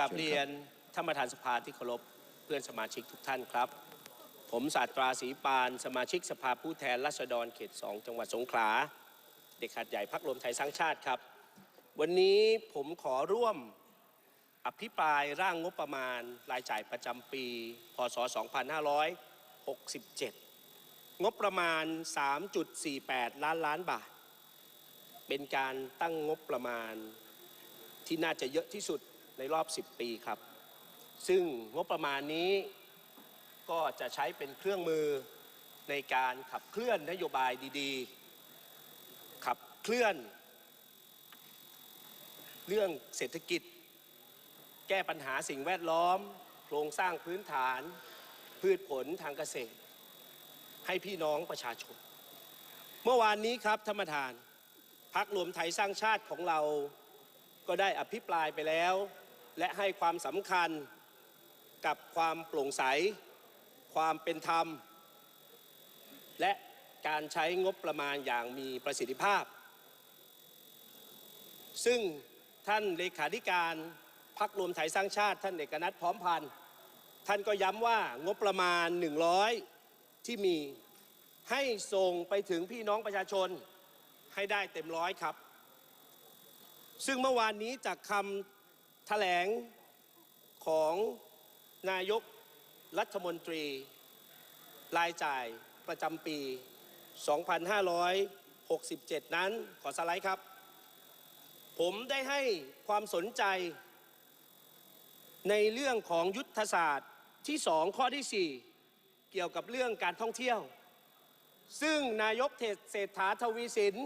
กราบเรียนท่านประธานสภาที่เคารพเพื่อนสมาชิกทุกท่านครับ ผมศาสตราศรีปานสมาชิกสภาผู้แทนราษฎรเขต2จังหวัดสงขลา เด็กขัดใหญ่พักรวมไทยสร้างชาติครับ วันนี้ผมขอร่วมอภิปรายร่างงบประมาณรายจ่ายประจำปี พศ 2567 งบประมาณ 3.48 ล้านล้านบาท เป็นการตั้งงบประมาณที่น่าจะเยอะที่สุด ในรอบ 10 ปีครับ ซึ่งงบประมาณนี้ก็จะใช้เป็นเครื่องมือในการขับเคลื่อนนโยบายดีๆ ขับเคลื่อน เรื่องเศรษฐกิจ แก้ปัญหาสิ่งแวดล้อม โครงสร้างพื้นฐาน พืชผลทางเกษตร ให้พี่น้องประชาชน เมื่อวานนี้ครับท่านประธานพักรวมไทยสร้างชาติของเราก็ได้อภิปรายไปแล้ว และให้ความสำคัญกับความโปร่งใส ความเป็นธรรม และการใช้งบประมาณอย่างมีประสิทธิภาพ ซึ่งท่านเลขาธิการพักรวมไทยสร้างชาติ ท่านเอกนัทพร้อมพันธ์ท่านก็ย้ำว่างบประมาณ 100 ที่มีให้ส่งไปถึงพี่น้องประชาชนให้ได้เต็มร้อยครับ ซึ่งเมื่อวานนี้จากคำ แถลงของนายกรัฐมนตรี รายจ่ายประจำปี 2567 นั้นขอสไลด์ครับ ผมได้ให้ความสนใจ ในเรื่องของยุทธศาสตร์ที่ 2 ข้อที่ 4 เกี่ยวกับเรื่องการท่องเที่ยว ซึ่งนายกเศรษฐาทวีสิน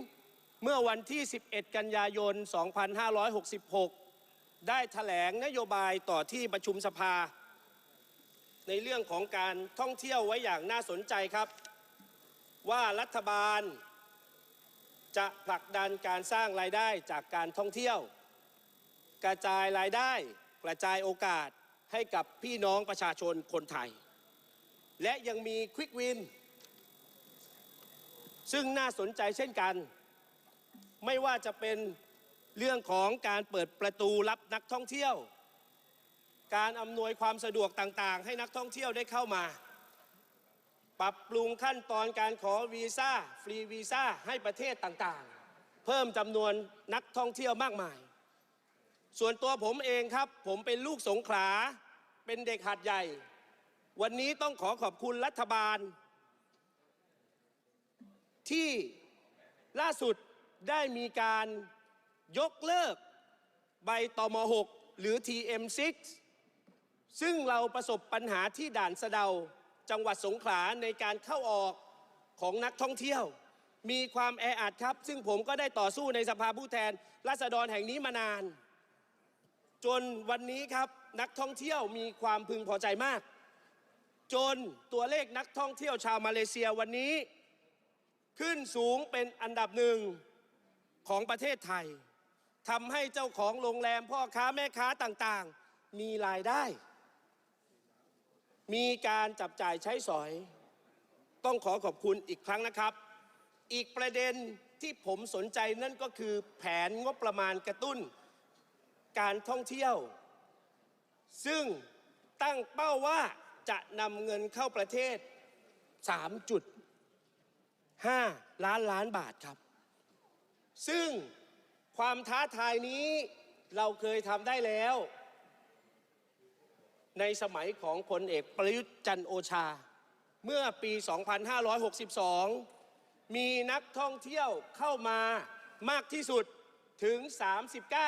เมื่อวันที่ 11 กันยายน 2566 ได้ถแถลงนโยบายต่อที่ประชุมสภา ในเรื่องของการท่องเที่ยวไว้อย่างน่าสนใจครับ ว่ารัฐบาล จะผลักดันการสร้างรายได้จากการท่องเที่ยว กระจายรายได้กระจายโอกาสให้กับพี่น้องประชาชนคนไทย และยังมีควิกวิน ซึ่งน่าสนใจเช่นกัน ไม่ว่าจะเป็น เรื่องของการเปิดประตูรับนักท่องเที่ยว การอำนวยความสะดวกต่างๆ ให้นักท่องเที่ยวได้เข้ามา ปรับปรุงขั้นตอนการขอวีซ่าฟรีวีซ่าให้ประเทศต่างๆ เพิ่มจำนวนนักท่องเที่ยวมากมาย ส่วนตัวผมเองครับ ผมเป็นลูกสงขลาเป็นเด็กหัดใหญ่ วันนี้ต้องขอขอบคุณรัฐบาล ที่ล่าสุดได้มีการ ยกเลิกใบตม6หรือ TM6 ซึ่งเราประสบปัญหาที่ด่านสะเดาจังหวัดสงขลาในการเข้าออกของนักท่องเที่ยว มีความแออัดครับ ซึ่งผมก็ได้ต่อสู้ในสภาผู้แทนราษฎรแห่งนี้มานาน จนวันนี้ครับนักท่องเที่ยวมีความพึงพอใจมาก จนตัวเลขนักท่องเที่ยวชาวมาเลเซียวันนี้ ขึ้นสูงเป็นอันดับหนึ่งของประเทศไทย ทำให้เจ้าของโรงแรมพ่อค้าแม่ค้าต่างๆ มีรายได้ มีการจับจ่ายใช้สอย ต้องขอขอบคุณอีกครั้งนะครับ อีกประเด็นที่ผมสนใจนั่นก็คือแผนงบประมาณกระตุ้น การท่องเที่ยว ซึ่งตั้งเป้าว่าจะนำเงินเข้าประเทศ 3.5 ล้านล้านบาทครับ ซึ่ง ความท้าทายนี้เราเคยทำได้แล้ว ในสมัยของพลเอกประยุทธ์จันโอชา เมื่อปี 2562 มีนักท่องเที่ยวเข้ามามากที่สุดถึง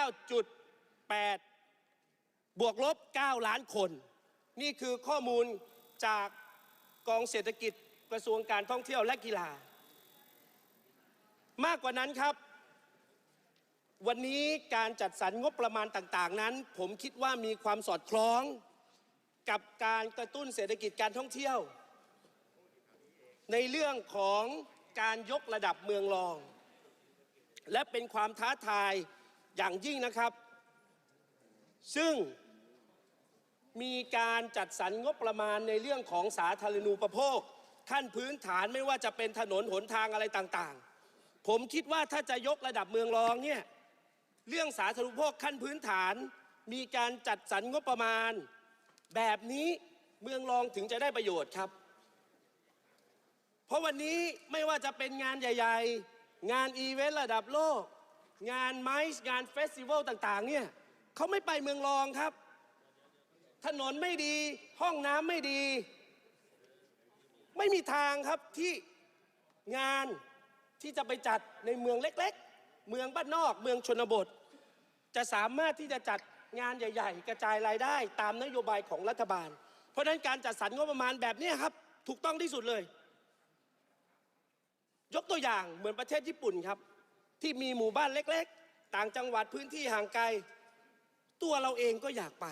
39.8 บวกลบ 9 ล้านคน นี่คือข้อมูลจากกองเศรษฐกิจกระทรวงการท่องเที่ยวและกีฬา มากกว่านั้นครับ วันนี้การจัดสรรงบประมาณต่าง ๆ นั้น ผมคิดว่ามีความสอดคล้องกับการกระตุ้นเศรษฐกิจการท่องเที่ยว ในเรื่องของการยกระดับเมืองรอง และเป็นความท้าทายอย่างยิ่งนะครับ ซึ่งมีการจัดสรรงบประมาณในเรื่องของสาธารณูปโภคขั้นพื้นฐานไม่ว่าจะเป็นถนนหนทางอะไรต่างๆ ผมคิดว่าถ้าจะยกระดับเมืองรองเนี่ย เรื่องสาธารณูปโภคขั้นพื้นฐาน มีการจัดสรรงบประมาณ แบบนี้เมืองรองถึงจะได้ประโยชน์ครับ เพราะวันนี้ไม่ว่าจะเป็นงานใหญ่ ๆ งานอีเวนต์ระดับโลก งานไมซ์งานเฟสติวัลต่างๆเนี่ยเขาไม่ไปเมืองรองครับ ถนนไม่ดีห้องน้ำไม่ดี ไม่มีทางครับที่งานที่จะไปจัดในเมืองเล็กๆ เมืองบ้านนอกเมืองชนบท จะสามารถที่จะจัดงานใหญ่ ๆ กระจายรายได้ตามนโยบายของรัฐบาล เพราะฉะนั้นการจัดสรรงบประมาณแบบนี้ครับ ถูกต้องที่สุดเลย ยกตัวอย่างเหมือนประเทศญี่ปุ่นครับ ที่มีหมู่บ้านเล็ก ๆ ต่างจังหวัดพื้นที่ห่างไกล ตัวเราเองก็อยากไป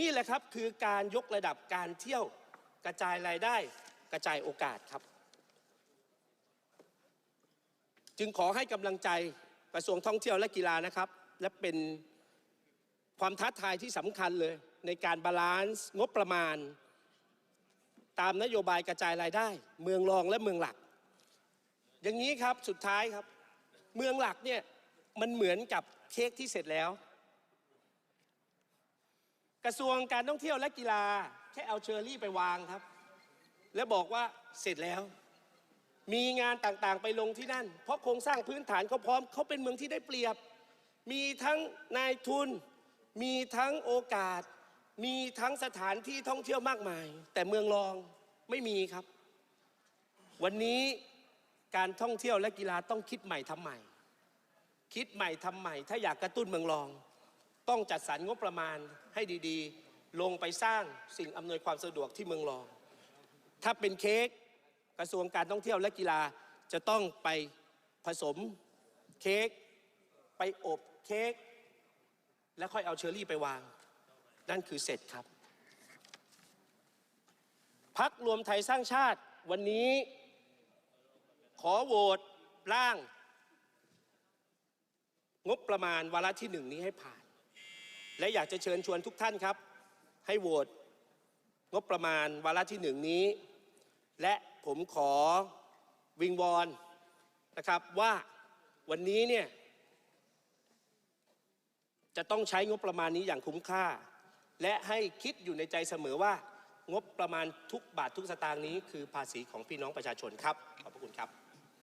นี่แหละครับคือการยกระดับการเที่ยวกระจายรายได้ กระจายโอกาสครับ จึงขอให้กำลังใจกระทรวงท่องเที่ยวและกีฬานะครับ และเป็นความท้าทายที่สำคัญเลย ในการบาลานซ์งบประมาณ ตามนโยบายกระจายรายได้ เมืองรองและเมืองหลัก อย่างนี้ครับสุดท้ายครับ เมืองหลักเนี่ยมันเหมือนกับเค้กที่เสร็จแล้ว กระทรวงการท่องเที่ยวและกีฬาแค่เอาเชอร์รี่ไปวางครับ แล้วบอกว่าเสร็จแล้ว มีงานต่างๆ ไปลงที่นั่น เพราะโครงสร้างพื้นฐานเขาพร้อมเขาเป็นเมืองที่ได้เปรียบ มีทั้งนายทุน มีทั้งโอกาส มีทั้งสถานที่ท่องเที่ยวมากมาย แต่เมืองรองไม่มีครับ วันนี้การท่องเที่ยวและกีฬาต้องคิดใหม่ทำใหม่ คิดใหม่ทำใหม่ ถ้าอยากกระตุ้นเมืองรอง ต้องจัดสรรงบประมาณให้ดีๆ ลงไปสร้างสิ่งอำนวยความสะดวกที่เมืองรอง ถ้าเป็นเค้ก กระทรวงการท่องเที่ยวและกีฬาจะต้องไปผสมเค้กไปอบเค้กแล้วค่อยเอาเชอร์รี่ไปวาง นั่นคือเสร็จครับ พักรวมไทยสร้างชาติวันนี้ ขอโหวตร่าง งบประมาณวาระที่หนึ่งนี้ให้ผ่าน และอยากจะเชิญชวนทุกท่านครับ ให้โหวตงบประมาณวาระที่หนึ่งนี้ และ ผมขอวิงวอนนะครับว่าวันนี้เนี่ยจะต้องใช้งบประมาณนี้อย่างคุ้มค่า และให้คิดอยู่ในใจเสมอว่างบประมาณทุกบาททุกสตางค์นี้ คือภาษีของพี่น้องประชาชนครับ ขอบพระคุณครับ